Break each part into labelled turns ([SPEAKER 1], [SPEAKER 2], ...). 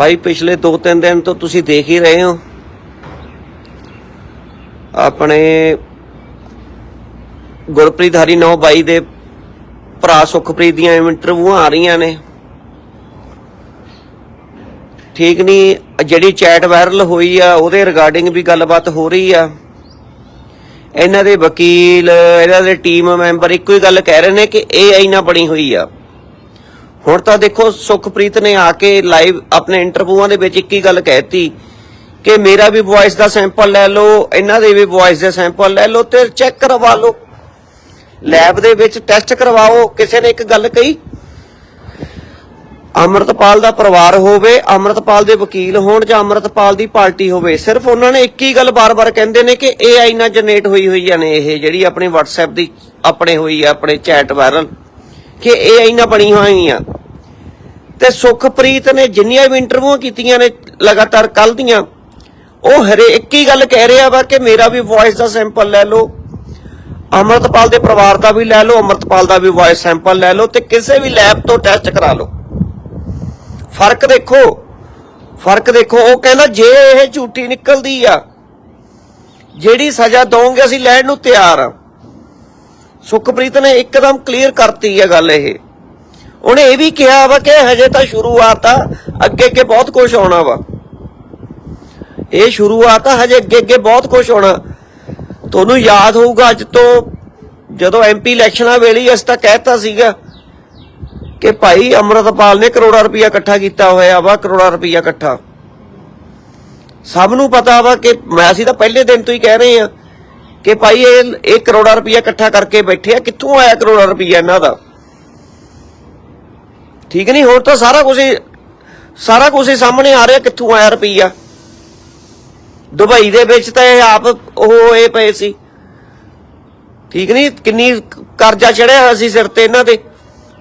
[SPEAKER 1] ਭਾਈ ਪਿਛਲੇ 2-3 ਦਿਨ ਤੋਂ ਤੁਸੀਂ ਦੇਖ ਹੀ ਰਹੇ ਹੋ। ਆਪਣੇ ਗੁਰਪ੍ਰੀਤ ਹਰੀ ਨੌ ਬਾਈ ਦੇ ਭਰਾ ਸੁਖਪ੍ਰੀਤ ਦੀਆਂ ਇੰਟਰਵਿਊਆਂ ਆ ਰਹੀਆਂ ਨੇ। ਠੀਕ ਨਹੀਂ, ਜਿਹੜੀ ਚੈਟ ਵਾਇਰਲ ਹੋਈ ਆ, ਉਹਦੇ ਰਿਗਾਰਡਿੰਗ ਵੀ ਗੱਲਬਾਤ ਹੋ ਰਹੀ ਆ। ਇਹਨਾਂ ਦੇ ਵਕੀਲ, ਇਹਨਾਂ ਦੇ ਟੀਮ ਮੈਂਬਰ ਇੱਕੋ ਹੀ ਗੱਲ ਕਹਿ ਰਹੇ ਨੇ ਕਿ ਇਹ ਆਈ ਨਾ ਬਣੀ ਹੋਈ ਆ। ਹੁਣ ਤਾਂ ਦੇਖੋ ਸੁਖਪ੍ਰੀਤ ਨੇ ਆ ਕੇ ਲਾਈਵ ਆਪਣੇ ਇੰਟਰਵਿਊਆਂ ਦੇ ਵਿੱਚ ਇੱਕ ਹੀ ਗੱਲ ਕਹਿਤੀ ਕਿ ਮੇਰਾ ਵੀ ਵੌਇਸ ਦਾ ਸੈਂਪਲ ਲੈ ਲਓ, ਇਹਨਾਂ ਦੇ ਵੀ ਵੌਇਸ ਦੇ ਸੈਂਪਲ ਲੈ ਲਓ ਤੇ ਚੈੱਕ ਕਰਵਾ ਲਓ। ਲੈਬ ਦੇ ਵਿੱਚ ਟੈਸਟ ਕਰਵਾਓ, ਕਿਸੇ ਨੇ ਇੱਕ ਗੱਲ ਕਹੀ? ਅਮਰਤਪਾਲ ਦਾ ਪਰਿਵਾਰ ਹੋਵੇ, ਅਮਰਤਪਾਲ ਦੇ ਵਕੀਲ ਹੋਣ ਜਾਂ ਅਮਰਤਪਾਲ ਦੀ ਪਾਰਟੀ ਹੋਵੇ, ਸਿਰਫ ਉਹਨਾਂ ਨੇ ਇੱਕ ਹੀ ਗੱਲ ਬਾਰ-ਬਾਰ ਕਹਿੰਦੇ ਨੇ ਕਿ AI ਨਾਲ ਜਨਰੇਟ ਹੋਈ ਹੋਈ ਨੇ ਇਹ ਜਿਹੜੀ ਆਪਣੀ WhatsApp ਦੀ, ਆਪਣੇ ਹੋਈ ਆ, ਆਪਣੇ ਚੈਟ ਵਾਇਰਲ ਕਿ AI ਨਾਲ ਬਣੀ ਹੋਈਆਂ। ਤੇ ਸੁਖਪ੍ਰੀਤ ਨੇ ਜਿੰਨੀਆਂ ਵੀ ਇੰਟਰਵਿਊਆਂ ਕੀਤੀਆਂ ਨੇ ਲਗਾਤਾਰ ਕੱਲ ਦੀਆਂ, ਉਹ ਹਰੇ ਇੱਕ ਹੀ ਗੱਲ ਕਹਿ ਰਿਹਾ ਵਾ ਕਿ ਮੇਰਾ ਵੀ ਵੌਇਸ ਦਾ ਸੈਂਪਲ ਲੈ ਲਓ। ਅਮਰਤਪਾਲ ਦੇ ਪਰਿਵਾਰ ਦਾ ਵੀ ਲੈ ਲਓ, ਅਮਰਤਪਾਲ ਦਾ ਵੀ ਵੌਇਸ ਸੈਂਪਲ ਲੈ ਲਓ ਤੇ ਕਿਸੇ ਵੀ ਲੈਬ ਤੋਂ ਟੈਸਟ ਕਰਾ ਲਓ। ਫ਼ਰਕ ਦੇਖੋ ਫ਼ਰਕ ਦੇਖੋ, ਉਹ ਕਹਿੰਦਾ ਜੇ ਇਹ ਝੂਠੀ ਨਿਕਲਦੀ ਆ, ਜਿਹੜੀ ਸਜ਼ਾ ਦੋਗੇ ਅਸੀਂ ਲੈਣ ਨੂੰ ਤਿਆਰ ਆ। ਸੁਖਪ੍ਰੀਤ ਨੇ ਇੱਕਦਮ ਕਲੀਅਰ ਕਰਤੀ ਆ ਗੱਲ ਇਹ। ਉਹਨੇ ਇਹ ਵੀ ਕਿਹਾ ਵਾ ਕਿ ਹਜੇ ਤਾਂ ਸ਼ੁਰੂਆਤ ਆ, ਅੱਗੇ ਅੱਗੇ ਬਹੁਤ ਕੁਝ ਆਉਣਾ ਵਾ। ਇਹ ਸ਼ੁਰੂਆਤ ਆ, ਹਜੇ ਅੱਗੇ ਅੱਗੇ ਬਹੁਤ ਕੁਝ ਆਉਣਾ। ਤੁਹਾਨੂੰ ਯਾਦ ਹੋਊਗਾ ਅੱਜ ਤੋਂ ਜਦੋਂ ਐਮਪੀ ਇਲੈਕਸ਼ਨਾਂ ਵੇਲੇ ਅਸੀਂ ਤਾਂ ਕਹਿਤਾ ਸੀਗਾ ਕਿ ਭਾਈ ਅਮਰਤਪਾਲ ਨੇ ਕਰੋੜਾ ਰੁਪਇਆ ਇਕੱਠਾ ਕੀਤਾ ਹੋਇਆ ਵਾ, ਕਰੋੜਾ ਰੁਪਇਆ ਇਕੱਠਾ। ਸਭ ਨੂੰ ਪਤਾ ਵਾ ਕਿ ਮੈਂ ਅਸੀਂ ਤਾਂ ਪਹਿਲੇ ਦਿਨ ਤੋਂ ਹੀ ਕਹਿ ਰਹੇ ਆ ਕਿ ਭਾਈ ਇਹ ਇਹ ਕਰੋੜਾ ਰੁਪਇਆ ਇਕੱਠਾ ਕਰਕੇ ਬੈਠੇ ਆ, ਕਿੱਥੋਂ ਆਇਆ ਕਰੋੜਾ ਰੁਪਇਆ ਇਹਨਾਂ ਦਾ? ਠੀਕ ਨਹੀਂ, ਹੋਰ ਤਾਂ ਸਾਰਾ ਕੁਝ ਸਾਰਾ ਕੁਝ ਸਾਹਮਣੇ ਆ ਰਿਹਾ, ਕਿੱਥੋਂ ਆਇਆ ਰੁਪਇਆ ਦੁਬਈ ਦੇ ਵਿੱਚ ਤਾਂ ਇਹ ਆਪ ਉਹ ਹੋਏ ਪਏ ਸੀ। ਠੀਕ ਨਹੀਂ, ਕਿੰਨੀ ਕਰਜ਼ਾ ਚੜਿਆ ਹੋਇਆ ਸੀ ਸਿਰ ਤੇ ਇਹਨਾਂ ਦੇ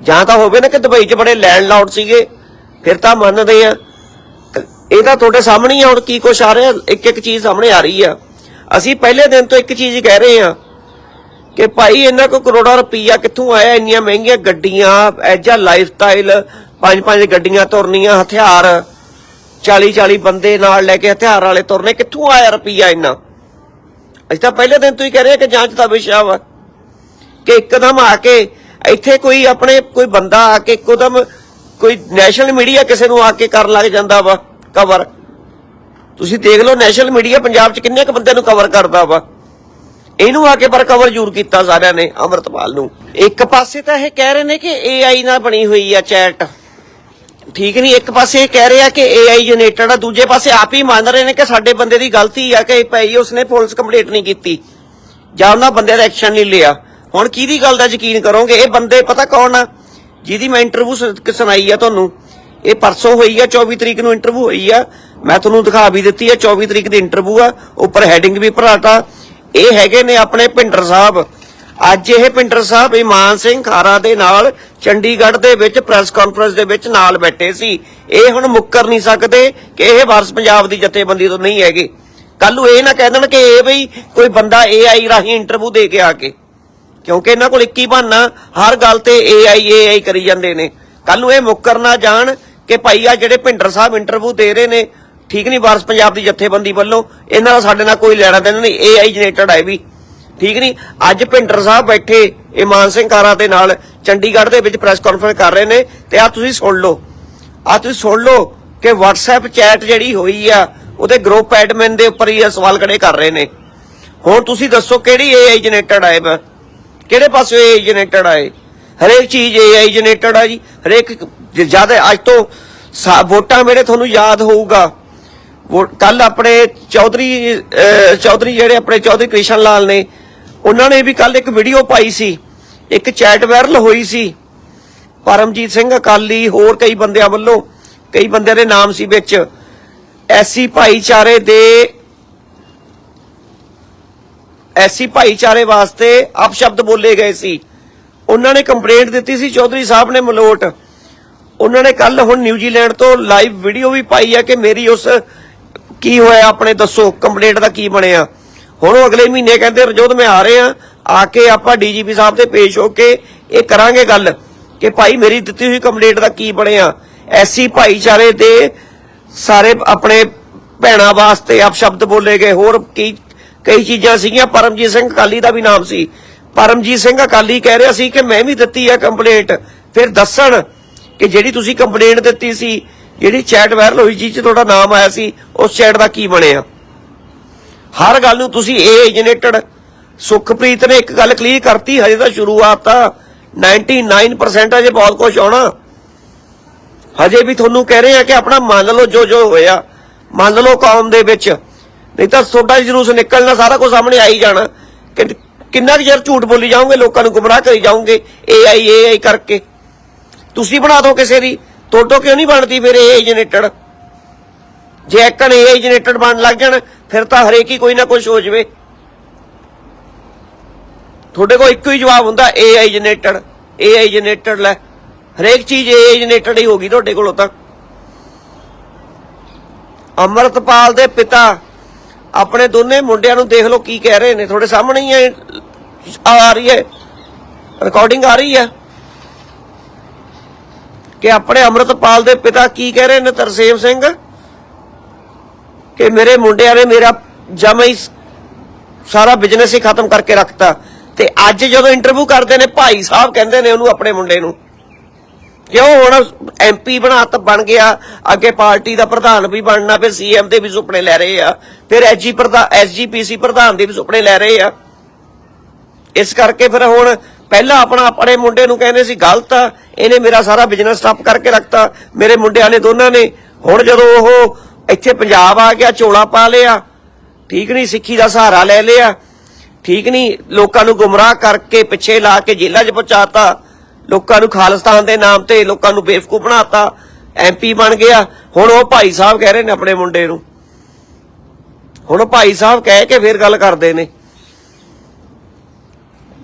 [SPEAKER 1] ਜਾਂ ਤਾਂ ਹੋਵੇ ਨਾ ਕਿ ਦੁਬਈ 'ਚ ਬੜੇ ਲੈਂਡਲਾਰਡ ਸੀਗੇ, ਫਿਰ ਤਾਂ ਮੰਨਦੇ ਆ। ਇਹ ਤਾਂ ਤੁਹਾਡੇ ਸਾਹਮਣੇ ਹੀ ਆ, ਹੁਣ ਕੀ ਕੁਛ ਆ ਰਿਹਾ ਇੱਕ ਇੱਕ ਚੀਜ਼ ਸਾਹਮਣੇ ਆ ਰਹੀ ਆ। ਅਸੀਂ ਪਹਿਲੇ ਦਿਨ ਤੋਂ ਇੱਕ ਚੀਜ਼ ਕਹਿ ਰਹੇ ਹਾਂ ਕਿ ਭਾਈ ਇਹਨਾਂ ਕੋ ਕਰੋੜਾਂ ਰੁਪਈਆ ਕਿੱਥੋਂ ਆਇਆ? ਇੰਨੀਆਂ ਮਹਿੰਗੀਆਂ ਗੱਡੀਆਂ ਐਜਾ ਲਾਈਫ ਪੰਜ ਪੰਜ ਗੱਡੀਆਂ ਤੁਰਨੀਆਂ, ਹਥਿਆਰ। 40 40 ਬੰਦੇ ਨਾਲ ਲੈ ਕੇ ਹਥਿਆਰ ਵਾਲੇ ਤੁਰਨੇ, ਕਿੱਥੋਂ ਆਇਆ ਰੁਪਈਆ ਇੰਨਾ? ਅਸੀਂ ਤਾਂ ਪਹਿਲੇ ਦਿਨ ਤੋਂ ਹੀ ਕਹਿ ਰਹੇ ਕਿ ਜਾਂਚ ਦਾ ਵਿਸ਼ਾ ਵਾ ਕਿ ਇੱਕਦਮ ਆ ਕੇ ਇੱਥੇ ਕੋਈ ਆਪਣੇ ਕੋਈ ਬੰਦਾ ਆ ਕੇ ਇੱਕਦਮ ਕੋਈ ਨੈਸ਼ਨਲ ਮੀਡੀਆ ਕਿਸੇ ਨੂੰ ਆ ਕੇ ਕਰਨ ਲੱਗ ਜਾਂਦਾ ਵਾ ਕਵਰ ਤੁਸੀਂ ਦੇਖ ਲਓ ਨੈਸ਼ਨਲ ਮੀਡੀਆ ਪੰਜਾਬ 'ਚ ਕਿੰਨੇ ਕੁ ਬੰਦੇ ਨੂੰ ਕਵਰ ਕਰਦਾ ਵਾ। ਇਹਨੂੰ ਆ ਕੇ ਪਰ ਕਵਰ ਜ਼ਰੂਰ ਕੀਤਾ ਸਾਰਿਆਂ ਨੇ, ਅਮਰਤਪਾਲ ਨੂੰ। ਇੱਕ ਪਾਸੇ ਤਾਂ ਇਹ ਕਹਿ ਰਹੇ ਨੇ ਕਿ AI ਨਾਲ ਬਣੀ ਹੋਈ ਆ ਚੈਟ ਠੀਕ ਨਹੀਂ, ਇੱਕ ਪਾਸੇ ਇਹ ਕਹਿ ਰਹੇ ਕਿ AI ਜਨਰੇਟਡ ਆ, ਦੂਜੇ ਪਾਸੇ ਆਪ ਹੀ ਮੰਨ ਰਹੇ ਨੇ ਕਿ ਸਾਡੇ ਬੰਦੇ ਦੀ ਗਲਤੀ ਆ ਕਿ ਭਾਈ ਉਸਨੇ ਪੁਲਿਸ ਕੰਪਲੀਟ ਨਹੀਂ ਕੀਤੀ। ਜਾਂ ਉਹਨਾਂ ਬੰਦੇ ਦਾ ਐਕਸ਼ਨ ਨਹੀਂ ਲਿਆ। ਹੁਣ ਕਿਹਦੀ ਗੱਲ ਦਾ ਯਕੀਨ ਕਰੋਗੇ? ਇਹ ਬੰਦੇ ਪਤਾ ਕੌਣ ਆ? ਜਿਹਦੀ ਮੈਂ ਇੰਟਰਵਿਊ ਸੁਣਾਈ ਆ ਤੁਹਾਨੂੰ। ਇਹ ਪਰਸੋਂ ਹੋਈ ਆ 24 ਤਰੀਕ ਨੂੰ ਇੰਟਰਵਿਊ ਹੋਈ ਆ। ਮੈਂ ਤੁਹਾਨੂੰ ਦਿਖਾ ਵੀ ਦਿੱਤੀ ਆ 24 ਤਰੀਕ ਦੀ ਇੰਟਰਵਿਊ ਆ, ਉੱਪਰ ਹੈਡਿੰਗ ਵੀ ਭਰਾਤਾ। ਇਹ ਹੈਗੇ ਨੇ ਆਪਣੇ ਭਿੰਡਰ ਸਾਹਿਬ। ਅੱਜ ਇਹ ਭਿੰਡਰ ਸਾਹਿਬ ਇਮਾਨ ਸਿੰਘ ਖਾਰਾ ਦੇ ਨਾਲ ਚੰਡੀਗੜ੍ਹ ਦੇ ਵਿੱਚ ਪ੍ਰੈਸ ਕਾਨਫਰੰਸ ਦੇ ਵਿੱਚ ਨਾਲ ਬੈਠੇ ਸੀ। ਇਹ ਹੁਣ ਮੁੱਕਰ ਨਹੀਂ ਸਕਦੇ ਕਿ ਇਹ ਵਾਰਸ ਪੰਜਾਬ ਦੀ ਜਥੇਬੰਦੀ ਤੋਂ ਨਹੀਂ ਹੈਗੇ। ਕੱਲ ਨੂੰ ਇਹ ਨਾ ਕਹਿ ਦੇਣ ਕਿ ਇਹ ਬਈ ਕੋਈ ਬੰਦਾ AI ਰਾਹੀਂ ਇੰਟਰਵਿਊ ਦੇ ਕੇ ਆ ਕੇ। ਕਿਉਂਕਿ ਇਹਨਾਂ ਕੋਲ ਇੱਕ ਹੀ ਬਹਾਨਾ, ਹਰ ਗੱਲ ਤੇ AI AI ਕਰੀ ਜਾਂਦੇ ਨੇ। ਕੱਲ ਨੂੰ ਇਹ ਮੁੱਕਰ ਨਾ ਜਾਣ ਕਿ ਭਾਈ ਆ ਜਿਹੜੇ ਭਿੰਡਰ ਸਾਹਿਬ ਇੰਟਰਵਿਊ ਦੇ ਰਹੇ ਨੇ ਠੀਕ ਨਹੀਂ, ਵਾਰਸ ਪੰਜਾਬ ਦੀ ਜਥੇਬੰਦੀ ਵੱਲੋਂ ਇਹਨਾਂ ਦਾ ਸਾਡੇ ਨਾਲ ਕੋਈ ਲੈਣਾ ਦੇਣਾ ਨਹੀਂ AI ਜਨਰੇਟਡ ਹੈ ਵੀ। ਠੀਕ ਨਹੀਂ, ਅੱਜ ਭਿੰਡਰ ਸਾਹਿਬ ਬੈਠੇ ਇਮਾਨ ਸਿੰਘ ਕਾਰਾ ਦੇ ਨਾਲ ਚੰਡੀਗੜ੍ਹ ਦੇ ਵਿੱਚ ਪ੍ਰੈਸ ਕਾਨਫਰੰਸ ਕਰ ਰਹੇ ਨੇ, ਤੇ ਆ ਤੁਸੀਂ ਸੁਣ ਲਓ। ਆ ਤੁਸੀਂ ਸੁਣ ਲਓ ਕਿ WhatsApp ਚੈਟ ਜਿਹੜੀ ਹੋਈ ਆ, ਉਹਦੇ ਗਰੁੱਪ ਐਡਮਿਨ ਦੇ ਉੱਪਰ ਹੀ ਇਹ ਸਵਾਲ ਖੜੇ ਕਰ ਰਹੇ ਨੇ। ਹੁਣ ਤੁਸੀਂ ਦੱਸੋ ਕਿਹੜੀ AI ਜਨਰੇਟਡ ਆਏ ਵਾ ਕਿਹੜੇ ਪਾਸੇ AI ਜਨਰੇਟਡ ਆਏ ਹਰੇਕ ਚੀਜ਼ AI ਜਨਰੇਟਡ ਆ ਜੀ। ਹਰੇਕ ਜ਼ਿਆਦਾ ਅੱਜ ਤੋਂ ਵੋਟਾਂ ਮੇਰੇ ਤੁਹਾਨੂੰ ਯਾਦ ਹੋਊਗਾ। ਕੱਲ ਆਪਣੇ ਚੌਧਰੀ ਚੌਧਰੀ ਜਿਹੜੇ ਆਪਣੇ ਚੌਧਰੀ ਕ੍ਰਿਸ਼ਨ ਲਾਲ ਨੇ, ਉਹਨਾਂ ਨੇ ਵੀ ਕੱਲ ਇੱਕ ਵੀਡੀਓ ਪਾਈ ਸੀ। ਇੱਕ ਚੈਟ ਵਾਇਰਲ ਹੋਈ ਸੀ। ਪਰਮਜੀਤ ਸਿੰਘ ਅਕਾਲੀ, ਹੋਰ ਕਈ ਬੰਦਿਆਂ ਵੱਲੋਂ, ਕਈ ਬੰਦਿਆਂ ਦੇ ਨਾਮ ਸੀ ਵਿੱਚ। ਐਸੀ ਭਾਈਚਾਰੇ ਦੇ, ਐਸੀ ਭਾਈਚਾਰੇ ਵਾਸਤੇ ਅਪਸ਼ਬਦ ਬੋਲੇ ਗਏ ਸੀ। ਉਹਨਾਂ ਨੇ ਕੰਪਲੇਂਟ ਦਿੱਤੀ ਸੀ, ਚੌਧਰੀ ਸਾਹਿਬ ਨੇ ਮਲੋਟ। ਉਹਨਾਂ ਨੇ ਕੱਲ ਹੁਣ ਨਿਊਜ਼ੀਲੈਂਡ ਤੋਂ ਲਾਈਵ ਵੀਡੀਓ ਵੀ ਪਾਈ ਹੈ ਕਿ ਮੇਰੀ ਉਸ ਕੀ ਹੋਇਆ ਆਪਣੇ ਦੱਸੋ? ਕੰਪਲੇਂਟ ਦਾ ਕੀ ਬਣਿਆ? ਹੁਣ ਉਹ ਅਗਲੇ ਮਹੀਨੇ ਕਹਿੰਦੇ ਰਜੋਦ ਮੈਂ ਆ ਰਹੇ ਆ ਕੇ ਆਪਾਂ ਡੀਜੀਪੀ ਸਾਹਿਬ ਤੇ ਪੇਸ਼ ਹੋ ਕੇ ਇਹ ਕਰਾਂਗੇ ਗੱਲ ਕਿ ਭਾਈ ਮੇਰੀ ਦਿੱਤੀ ਹੋਈ ਕੰਪਲੇਂਟ ਦਾ ਕੀ ਬਣਿਆ? ਐਸੀ ਭਾਈਚਾਰੇ ਦੇ ਸਾਰੇ ਆਪਣੇ ਭੈਣਾਂ ਵਾਸਤੇ ਆਪ ਸ਼ਬਦ ਬੋਲੇ ਗਏ। ਹੋਰ ਕਈ ਕਈ ਚੀਜ਼ਾਂ ਸੀਗੀਆਂ। ਪਰਮਜੀਤ ਸਿੰਘ ਅਕਾਲੀ ਦਾ ਵੀ ਨਾਮ ਸੀ। ਪਰਮਜੀਤ ਸਿੰਘ ਅਕਾਲੀ ਕਹਿ ਰਿਹਾ ਸੀ ਕਿ ਮੈਂ ਵੀ ਦਿੱਤੀ ਹੈ ਕੰਪਲੇਂਟ ਫਿਰ ਦੱਸਣ ਕਿ ਜਿਹੜੀ ਤੁਸੀਂ ਕੰਪਲੇਂਟ ਦਿੱਤੀ ਸੀ ਜਿਹੜੀ ਚੈਟ ਵਾਇਰਲ ਹੋਈ ਜੀ ਚ ਤੁਹਾਡਾ ਨਾਮ ਆਇਆ ਸੀ, ਉਸ ਚੈਟ ਦਾ ਕੀ ਬਣਿਆ? ਹਰ ਗੱਲ ਨੂੰ ਤੁਸੀਂ ਏ ਜਨਰੇਟਡ ਸੁਖਪ੍ਰੀਤ ਨੇ ਇੱਕ ਗੱਲ ਕਲੀਅਰ ਕਰਤੀ, ਹਜੇ ਤਾਂ ਸ਼ੁਰੂਆਤ ਆ। 99% ਅਜੇ ਬਹੁਤ ਕੁਝ ਆਉਣਾ। ਹਜੇ ਵੀ ਤੁਹਾਨੂੰ ਕਹਿ ਰਹੇ ਆ ਕਿ ਆਪਣਾ ਮੰਨ ਲਓ ਜੋ ਜੋ ਹੋਇਆ, ਮੰਨ ਲਓ ਕੌਮ ਦੇ ਵਿੱਚ। ਨਹੀਂ ਤਾਂ ਤੁਹਾਡਾ ਜਲੂਸ ਨਿਕਲਣਾ, ਸਾਰਾ ਕੁਝ ਸਾਹਮਣੇ ਆ ਹੀ ਜਾਣਾ। ਕਿ ਕਿੰਨਾ ਕੁ ਚਿਰ ਝੂਠ ਬੋਲੀ ਜਾਓਗੇ, ਲੋਕਾਂ ਨੂੰ ਗੁੰਮਰਾਹ ਕਰੀ ਜਾਓਗੇ ਏਆਈ ਏਆਈ ਕਰਕੇ। ਤੁਸੀਂ ਬਣਾ ਦਿਓ ਕਿਸੇ ਦੀ। ਤੁਹਾਡੋ ਕਿਉਂ ਨਹੀਂ ਬਣਦੀ ਫਿਰ ਏਆਈ ਜਨਰੇਟਡ ਜੇ ਇੱਕਣ ਏਆਈ ਜਨਰੇਟਡ ਬਣ ਲੱਗ ਜਾਣ, ਫਿਰ ਤਾਂ ਹਰੇਕ ਹੀ ਕੋਈ ਨਾ ਕੁਝ ਹੋ ਜਵੇ। ਤੁਹਾਡੇ ਕੋਲ ਇੱਕੋ ਹੀ ਜਵਾਬ ਹੁੰਦਾ ਏਆਈ ਜਨਰੇਟਡ ਏਆਈ ਜਨਰੇਟਡ ਲੈ। ਹਰੇਕ ਚੀਜ਼ ਏਆਈ ਜਨਰੇਟਡ ਹੀ ਹੋਗੀ ਤੁਹਾਡੇ ਕੋਲੋਂ ਤਾਂ। ਅਮਰਤਪਾਲ ਦੇ ਪਿਤਾ, ਆਪਣੇ ਦੋਨੇ ਮੁੰਡਿਆਂ ਨੂੰ ਦੇਖ ਲਓ ਕੀ ਕਹਿ ਰਹੇ ਨੇ। ਤੁਹਾਡੇ ਸਾਹਮਣੇ ਹੀ ਆ ਰਹੀ ਹੈ। ਰਿਕਾਰਡਿੰਗ ਆ ਰਹੀ ਹੈ। ਕਿ ਆਪਣੇ ਅਮਰਤਪਾਲ ਦੇ ਪਿਤਾ ਕੀ ਕਹਿ ਰਹੇ ਨੇ ਤਰਸੇਮ ਸਿੰਘ? ਕਿ ਮੇਰੇ ਮੁੰਡਿਆਂ ਨੇ ਮੇਰਾ ਜਮਾ ਹੀ ਸਾਰਾ ਬਿਜ਼ਨਸ ਹੀ ਖਤਮ ਕਰਕੇ ਰੱਖਤਾ। ਤੇ ਅੱਜ ਜਦੋਂ ਇੰਟਰਵਿਊ ਕਰਦੇ ਨੇ, ਭਾਈ ਸਾਹਿਬ ਕਹਿੰਦੇ ਨੇ ਉਹਨੂੰ ਆਪਣੇ ਮੁੰਡੇ ਨੂੰ। ਕਿਉਂ ਹੁਣ ਐਮਪੀ ਬਣਾਤ ਬਣ ਗਿਆ, ਅੱਗੇ ਪਾਰਟੀ ਦਾ ਪ੍ਰਧਾਨ ਵੀ ਬਣਨਾ, ਫਿਰ ਸੀਐਮ ਦੇ ਵੀ ਸੁਪਨੇ ਲੈ ਰਹੇ ਆ। ਫਿਰ ਐਸਜੀ ਪ੍ਰਧਾਨ ਐਸਜੀਪੀਸੀ ਪ੍ਰਧਾਨ ਦੇ ਵੀ ਸੁਪਨੇ ਲੈ ਰਹੇ ਆ। ਇਸ ਕਰਕੇ ਫਿਰ ਹੁਣ ਪਹਿਲਾਂ ਆਪਣਾ ਆਪਣੇ ਮੁੰਡੇ ਨੂੰ ਕਹਿੰਦੇ ਸੀ, ਗਲਤ ਆ, ਇਹਨੇ ਮੇਰਾ ਸਾਰਾ ਬਿਜ਼ਨਸ ਸਟਾਪ ਕਰਕੇ ਰੱਖਤਾ। ਮੇਰੇ ਮੁੰਡਿਆਂ ਨੇ ਦੋਨਾਂ ਨੇ। ਹੁਣ ਜਦੋਂ ਉਹ ਇੱਥੇ ਪੰਜਾਬ ਆ ਗਿਆ, ਝੋਲਾ ਪਾ ਲਿਆ, ਠੀਕ ਨਹੀਂ, ਸਿੱਖੀ ਦਾ ਸਹਾਰਾ ਲੈ ਲਿਆ, ਠੀਕ ਨਹੀਂ, ਲੋਕਾਂ ਨੂੰ ਗੁੰਮਰਾਹ ਕਰਕੇ ਪਿੱਛੇ ਲਾ ਕੇ ਜੇਲ੍ਹਾਂ 'ਚ ਪਹੁੰਚਾਤਾ, ਲੋਕਾਂ ਨੂੰ ਖਾਲਿਸਤਾਨ ਦੇ ਨਾਮ ਤੇ ਲੋਕਾਂ ਨੂੰ ਬੇਵਕੂਫ ਬਣਾਤਾ ਐਮਪੀ ਬਣ ਗਿਆ। ਹੁਣ ਉਹ ਭਾਈ ਸਾਹਿਬ ਕਹਿ ਰਹੇ ਨੇ ਆਪਣੇ ਮੁੰਡੇ ਨੂੰ। ਹੁਣ ਭਾਈ ਸਾਹਿਬ ਕਹਿ ਕੇ ਫਿਰ ਗੱਲ ਕਰਦੇ ਨੇ।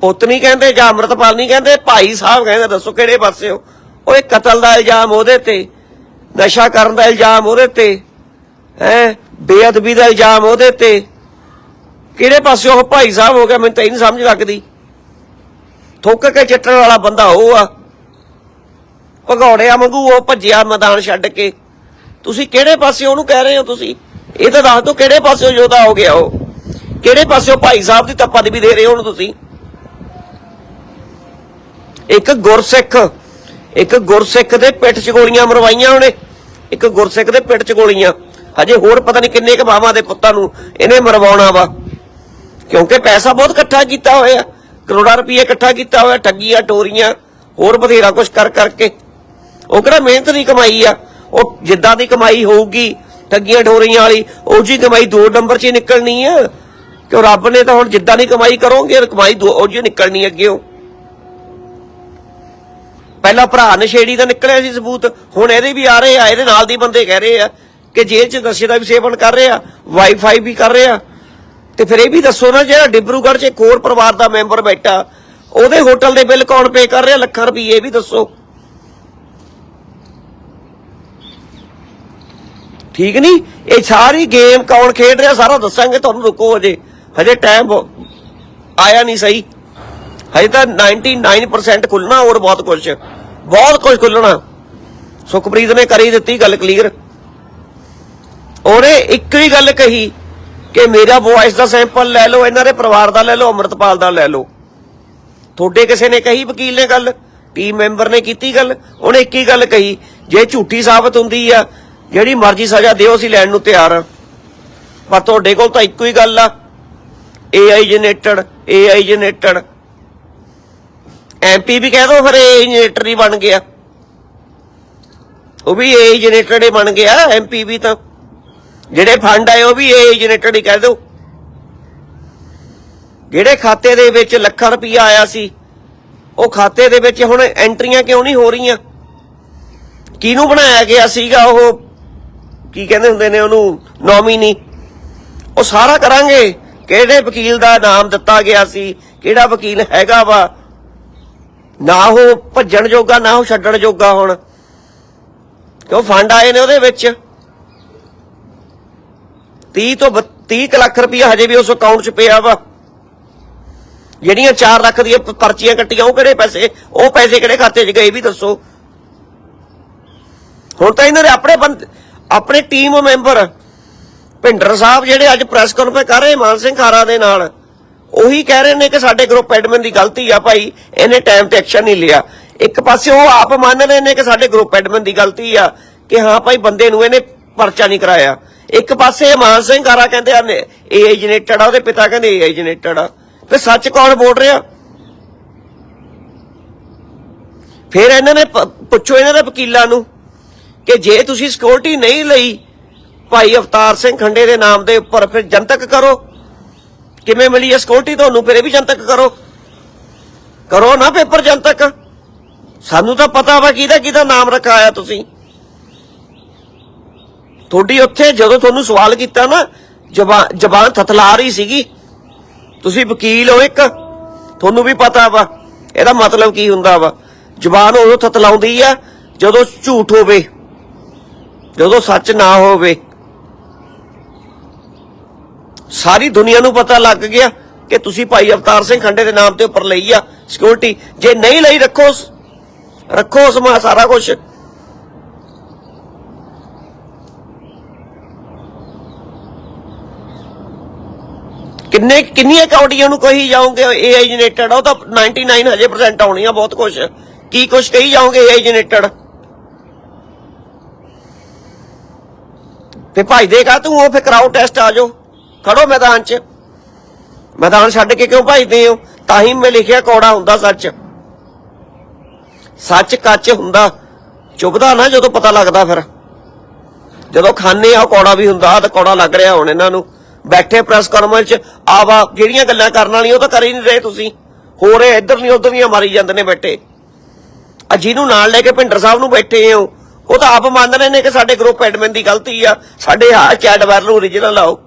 [SPEAKER 1] ਪੁੱਤ ਨਹੀਂ ਕਹਿੰਦੇ ਜਾਂ ਅੰਮ੍ਰਿਤਪਾਲ ਨਹੀਂ ਕਹਿੰਦੇ, ਭਾਈ ਸਾਹਿਬ ਕਹਿੰਦੇ, ਦੱਸੋ ਕਿਹੜੇ ਪਾਸੇ ਹੋ? ਉਹ ਇਹ ਕਤਲ ਦਾ ਇਲਜ਼ਾਮ ਉਹਦੇ ਤੇ, ਨਸ਼ਾ ਕਰਨ ਦਾ ਇਲਜ਼ਾਮ ਉਹਦੇ ਤੇ, ਹੈ? ਬੇਅਦਬੀ ਦਾ ਇਲਜ਼ਾਮ ਉਹਦੇ ਤੇ। ਕਿਹੜੇ ਪਾਸੇ ਉਹ ਭਾਈ ਸਾਹਿਬ ਹੋ ਗਿਆ, ਮੈਨੂੰ ਤਾਂ ਇਹ ਨਹੀਂ ਸਮਝ ਲੱਗਦੀ। ਥੁੱਕ ਕੇ ਚੱਟਣ ਵਾਲਾ ਬੰਦਾ ਉਹ ਆ। ਭਗੌੜਿਆ ਵਾਂਗੂ ਉਹ ਭੱਜਿਆ ਮੈਦਾਨ ਛੱਡ ਕੇ। ਤੁਸੀਂ ਕਿਹੜੇ ਪਾਸੇ ਉਹਨੂੰ ਕਹਿ ਰਹੇ ਹੋ ਤੁਸੀਂ? ਇਹ ਤਾਂ ਦੱਸ ਦਿਓ ਕਿਹੜੇ ਪਾਸੇ ਯੋਧਾ ਹੋ ਗਿਆ ਉਹ? ਕਿਹੜੇ ਪਾਸੇ ਭਾਈ ਸਾਹਿਬ ਦੀ ਤੱਪਾ ਦੀ ਵੀ ਦੇ ਰਹੇ ਹੋ ਉਹਨੂੰ ਤੁਸੀਂ? ਇੱਕ ਗੁਰਸਿੱਖ ਇੱਕ ਗੁਰਸਿੱਖ ਦੇ ਪਿੱਠ 'ਚ ਗੋਲੀਆਂ ਮਰਵਾਈਆਂ ਉਹਨੇ, ਇੱਕ ਗੁਰਸਿੱਖ ਦੇ ਪਿੱਠ 'ਚ ਗੋਲੀਆਂ। ਹਜੇ ਹੋਰ ਪਤਾ ਨਹੀਂ ਕਿੰਨੇ ਕੁ ਮਾਵਾਂ ਦੇ ਪੁੱਤਾਂ ਨੂੰ ਇਹਨੇ ਮਰਵਾਉਣਾ ਵਾ। ਕਿਉਂਕਿ ਪੈਸਾ ਬਹੁਤ ਇਕੱਠਾ ਕੀਤਾ ਹੋਇਆ, ਕਰੋੜਾਂ ਰੁਪਏ ਇਕੱਠਾ ਕੀਤਾ ਹੋਇਆ, ਠੱਗੀਆਂ, ਟੋਰੀਆਂ, ਹੋਰ ਬਥੇਰਾ ਕੁਝ ਕਰ ਕਰਕੇ। ਉਹ ਕਿਹੜਾ ਮਿਹਨਤ ਦੀ ਕਮਾਈ ਆ? ਉਹ ਜਿੱਦਾਂ ਦੀ ਕਮਾਈ ਹੋਊਗੀ, ਠੱਗੀਆਂ, ਟੋਰੀਆਂ ਵਾਲੀ, ਉਹ ਜੀ ਕਮਾਈ ਦੋ ਨੰਬਰ 'ਚ ਨਿਕਲਣੀ ਆ। ਕਿ ਰੱਬ ਨੇ ਤਾਂ ਹੁਣ ਜਿੱਦਾਂ ਦੀ ਕਮਾਈ ਕਰੋਗੇ, ਕਮਾਈ ਦੋ ਉਹ ਜੀ ਨਿਕਲਣੀ ਅੱਗੇ ਉਹ। ਪਹਿਲਾਂ ਭਰਾ ਨਸ਼ੇੜੀ ਦਾ ਨਿਕਲਿਆ ਸੀ ਸਬੂਤ, ਹੁਣ ਇਹਦੇ ਵੀ ਆ ਰਹੇ ਆ, ਇਹਦੇ ਨਾਲ ਦੀ ਬੰਦੇ ਕਹਿ ਰਹੇ ਆ ਕਿ ਜੇਲ੍ਹ 'ਚ ਨਸ਼ੇ ਦਾ ਵੀ ਸੇਵਨ ਕਰ ਰਹੇ ਆ ਵਾਈਫਾਈ ਵੀ ਕਰ ਰਹੇ ਆ। ਤੇ ਫਿਰ ਇਹ ਵੀ ਦੱਸੋ ਨਾ, ਜਿਹੜਾ ਡਿਬਰੂਗੜ੍ਹ 'ਚ ਇੱਕ ਹੋਰ ਪਰਿਵਾਰ ਦਾ ਮੈਂਬਰ ਬੈਠਾ, ਉਹਦੇ ਹੋਟਲ ਦੇ ਬਿੱਲ ਕੌਣ ਪੇ ਕਰ ਰਿਹਾ? ਲੱਖਾਂ ਰੁਪਏ ਵੀ ਦੱਸੋ। ਠੀਕ ਨਹੀਂ? ਇਹ ਸਾਰੀ ਗੇਮ ਕੌਣ ਖੇਡ ਰਿਹਾ? ਸਾਰਾ ਦੱਸਾਂਗੇ, ਤੁਹਾਨੂੰ ਰੁਕੋ ਹਜੇ। ਹਜੇ ਟਾਈਮ ਆਇਆ ਨਹੀਂ ਸਹੀ। ਹਜੇ ਤਾਂ 99% ਖੁੱਲਣਾ ਹੋਰ ਬਹੁਤ ਕੁਝ ਬਹੁਤ ਕੁਝ ਖੁੱਲਣਾ। ਸੁਖਪ੍ਰੀਤ ਨੇ ਕਰੀ ਦਿੱਤੀ ਗੱਲ ਕਲੀਅਰ ਉਹਨੇ ਇੱਕ ਹੀ ਗੱਲ ਕਹੀ ਕਿ ਮੇਰਾ ਵੌਇਸ ਦਾ ਸੈਂਪਲ ਲੈ ਲਓ, ਇਹਨਾਂ ਦੇ ਪਰਿਵਾਰ ਦਾ ਲੈ ਲਓ, ਅਮਰਤਪਾਲ ਦਾ ਲੈ ਲਓ। ਤੁਹਾਡੇ ਕਿਸੇ ਨੇ ਕਹੀ ਵਕੀਲ ਨੇ ਗੱਲ? ਟੀਮ ਮੈਂਬਰ ਨੇ ਕੀਤੀ ਗੱਲ? ਉਹਨੇ ਇੱਕ ਹੀ ਗੱਲ ਕਹੀ, ਜੇ ਝੂਠੀ ਸਾਬਤ ਹੁੰਦੀ ਆ, ਜਿਹੜੀ ਮਰਜ਼ੀ ਸਜ਼ਾ ਦਿਓ, ਅਸੀਂ ਲੈਣ ਨੂੰ ਤਿਆਰ ਆ। ਪਰ ਤੁਹਾਡੇ ਕੋਲ ਤਾਂ ਇੱਕੋ ਹੀ ਗੱਲ ਆ। AI generated AI generated MP ਵੀ ਕਹਿ ਦੋ ਫਿਰ AI ਜਨਰੇਟਰ ਹੀ ਬਣ ਗਿਆ। ਉਹ ਵੀ AI ਜਨਰੇਟਡ ਹੀ ਬਣ ਗਿਆ, ਐਮਪੀ ਵੀ ਤਾਂ। ਜਿਹੜੇ ਫੰਡ ਆਏ ਉਹ ਵੀ AI ਜਨਰੇਟਡ ਹੀ ਕਹਿ ਦੋ। ਜਿਹੜੇ ਖਾਤੇ ਦੇ ਵਿੱਚ ਲੱਖਾਂ ਰੁਪਈਆ ਆਇਆ ਸੀ, ਉਹ ਖਾਤੇ ਦੇ ਵਿੱਚ ਹੁਣ ਐਂਟਰੀਆਂ ਕਿਉਂ ਨਹੀਂ ਹੋ ਰਹੀਆਂ? ਕਿਹਨੂੰ ਬਣਾਇਆ ਗਿਆ ਸੀਗਾ ਉਹ? ਕੀ ਕਹਿੰਦੇ ਹੁੰਦੇ ਨੇ ਉਹਨੂੰ? ਨੋਮੀਨੀ। ਉਹ ਸਾਰਾ ਕਰਾਂਗੇ। ਕਿਹੜੇ ਵਕੀਲ ਦਾ ਨਾਮ ਦਿੱਤਾ ਗਿਆ ਸੀ? ਕਿਹੜਾ ਵਕੀਲ ਹੈਗਾ ਵਾ? ਨਾ ਉਹ ਭੱਜਣ ਜੋਗਾ, ਨਾ ਉਹ ਛੱਡਣ ਜੋਗਾ ਹੁਣ। ਕਿਉਂ ਫੰਡ ਆਏ ਨੇ ਉਹਦੇ ਵਿੱਚ? 30 ਤੋਂ 30 ਲੱਖ ਰੁਪਇਆ ਹਜੇ ਵੀ ਉਸ ਅਕਾਊਂਟ 'ਚ ਪਿਆ ਵਾ। ਜਿਹੜੀਆਂ 4 ਲੱਖ ਦੀਆਂ ਪਰਚੀਆਂ ਕੱਟੀਆਂ, ਉਹ ਕਿਹੜੇ ਪੈਸੇ? ਉਹ ਪੈਸੇ ਕਿਹੜੇ ਖਾਤੇ 'ਚ ਗਏ ਵੀ ਦੱਸੋ? ਹੁਣ ਤਾਂ ਇਹਨਾਂ ਦੇ ਆਪਣੇ ਬੰਦ, ਆਪਣੇ ਟੀਮ ਮੈਂਬਰ ਭਿੰਡਰ ਸਾਹਿਬ ਜਿਹੜੇ ਅੱਜ ਪ੍ਰੈਸ ਕਾਨਫਰੰਸ ਕਰ ਰਹੇ, ਮਾਨ ਸਿੰਘ ਖਾਰਾ ਦੇ ਨਾਲ। ਉਹੀ ਕਹਿ ਰਹੇ ਨੇ ਕਿ ਸਾਡੇ ਗਰੁੱਪ ਐਡਮਿਨ ਦੀ ਗਲਤੀ ਆ ਭਾਈ, ਇਹਨੇ ਟਾਈਮ ਤੇ ਐਕਸ਼ਨ ਨਹੀਂ ਲਿਆ। ਇੱਕ ਪਾਸੇ ਉਹ ਆਪ ਮੰਨ ਰਹੇ ਨੇ ਕਿ ਸਾਡੇ ਗਰੁੱਪ ਐਡਮਿਨ ਦੀ ਗਲਤੀ ਆ ਕਿ ਹਾਂ ਭਾਈ ਬੰਦੇ ਨੂੰ ਇਹਨੇ ਪਰਚਾ ਨਹੀਂ ਕਰਾਇਆ। ਇੱਕ ਪਾਸੇ ਮਾਨ ਸਿੰਘ ਖਾਰਾ ਕਹਿੰਦੇ ਆ ਨੇ ਜਨਰੇਟਡ ਆ, ਉਹਦੇ ਪਿਤਾ ਕਹਿੰਦੇ ਇਹ ਜਨਰੇਟਡ ਆ। ਫਿਰ ਸੱਚ ਕੌਣ ਬੋਲ ਰਿਹਾ? ਫਿਰ ਇਹਨਾਂ ਨੇ ਪੁੱਛੋ ਇਹਨਾਂ ਦੇ ਵਕੀਲਾਂ ਨੂੰ ਕਿ ਜੇ ਤੁਸੀਂ ਸਿਕਿਉਰਿਟੀ ਨਹੀਂ ਲਈ, ਭਾਈ ਅਵਤਾਰ ਸਿੰਘ ਖੰਡੇ ਦੇ ਨਾਮ ਦੇ ਉੱਪਰ ਫਿਰ ਜਨਤਕ ਕਰੋ। ਕਿਵੇਂ ਮਿਲੀ ਹੈ ਸਿਕਿਉਰਿਟੀ ਤੁਹਾਨੂੰ? ਫਿਰ ਇਹ ਵੀ ਜਨਤਕ ਕਰੋ। ਕਰੋ ਨਾ ਪੇਪਰ ਜਨਤਕ। ਸਾਨੂੰ ਤਾਂ ਪਤਾ ਵਾ ਕਿਹਦਾ ਕਿਹਦਾ ਨਾਮ ਰਖਾਇਆ ਤੁਸੀਂ। ਤੁਹਾਡੀ ਉੱਥੇ ਜਦੋਂ ਤੁਹਾਨੂੰ ਸਵਾਲ ਕੀਤਾ ਨਾ ਜ਼ਬਾਨ ਜ਼ਬਾਨ ਥਤਲਾ ਰਹੀ ਸੀਗੀ। ਤੁਸੀਂ ਵਕੀਲ ਹੋ ਇੱਕ। ਤੁਹਾਨੂੰ ਵੀ ਪਤਾ ਵਾ। ਇਹਦਾ ਮਤਲਬ ਕੀ ਹੁੰਦਾ ਵਾ? ਜ਼ਬਾਨ ਉਦੋਂ ਥਤਲਾਉਂਦੀ ਆ ਜਦੋਂ ਝੂਠ ਹੋਵੇ। ਜਦੋਂ ਸੱਚ ਨਾ ਹੋਵੇ। ਸਾਰੀ ਦੁਨੀਆ ਨੂੰ ਪਤਾ ਲੱਗ ਗਿਆ ਕਿ ਤੁਸੀਂ ਭਾਈ ਅਵਤਾਰ ਸਿੰਘ ਖੰਡੇ ਦੇ ਨਾਮ ਤੇ ਉੱਪਰ ਲਈ ਆ ਸਿਕਿਉਰਿਟੀ ਜੇ ਨਹੀਂ ਲਈ, ਰੱਖੋ ਰੱਖੋ ਉਸ ਸਾਰਾ ਕੁਝ ਕਿੰਨੇ ਕਿੰਨੀਆਂ ਕਾਉਂਟੀਆਂ ਨੂੰ ਕਹੀ ਜਾਓਗੇ AI ਜਨਰੇਟਡ ਉਹ ਤਾਂ 99 ਹਜੇ percent ਆਉਣੀ ਆ ਬਹੁਤ ਕੁਝ ਕੀ ਕੁਝ ਕਹੀ ਜਾਓਗੇ AI ਜਨਰੇਟਡ ਤੇ ਭਾਈ ਦੇਗਾ ਤੂੰ, ਉਹ ਫਿਰ ਕਰਾਓ ਟੈਸਟ ਆ ਜਾਓ। ਖੜੋ ਮੈਦਾਨ 'ਚ। ਮੈਦਾਨ ਛੱਡ ਕੇ ਕਿਉਂ ਭਜਦੇ ਹੋ? ਤਾਂ ਹੀ ਮੈਂ ਲਿਖਿਆ ਕੌੜਾ ਹੁੰਦਾ ਸੱਚ। ਸੱਚ ਕੱਚ ਹੁੰਦਾ। ਚੁੱਭਦਾ ਨਾ ਜਦੋਂ ਪਤਾ ਲੱਗਦਾ ਫਿਰ। ਜਦੋਂ ਖਾਣੇ ਆ ਕੌੜਾ ਵੀ ਹੁੰਦਾ ਤਾਂ ਕੌੜਾ ਲੱਗ ਰਿਹਾ ਹੁਣ ਇਹਨਾਂ ਨੂੰ। ਬੈਠੇ ਪ੍ਰੈਸ ਕਾਨਫਰੰਸ ਚ, ਆਵਾ ਜਿਹੜੀਆਂ ਗੱਲਾਂ ਕਰਨ ਵਾਲੀਆਂ ਉਹ ਤਾਂ ਕਰ ਹੀ ਨਹੀਂ ਰਹੇ ਤੁਸੀਂ। ਹੋ ਰਹੇ ਇੱਧਰ ਨਹੀਂ ਉੱਧਰ ਦੀਆਂ ਮਾਰੀ ਜਾਂਦੇ ਨੇ ਬੈਠੇ। ਆ ਜਿਹਨੂੰ ਨਾਲ ਲੈ ਕੇ ਭਿੰਡਰ ਸਾਹਿਬ ਨੂੰ ਬੈਠੇ ਹੋ, ਉਹ ਤਾਂ ਆਪ ਮੰਨ ਰਹੇ ਨੇ ਕਿ ਸਾਡੇ ਗਰੁੱਪ ਐਡਮਿਨ ਦੀ ਗਲਤੀ ਆ। ਸਾਡੇ ਆ ਚੈਟ ਵਾਇਰਲ ਓਰੀਜਨਲ ਆਓ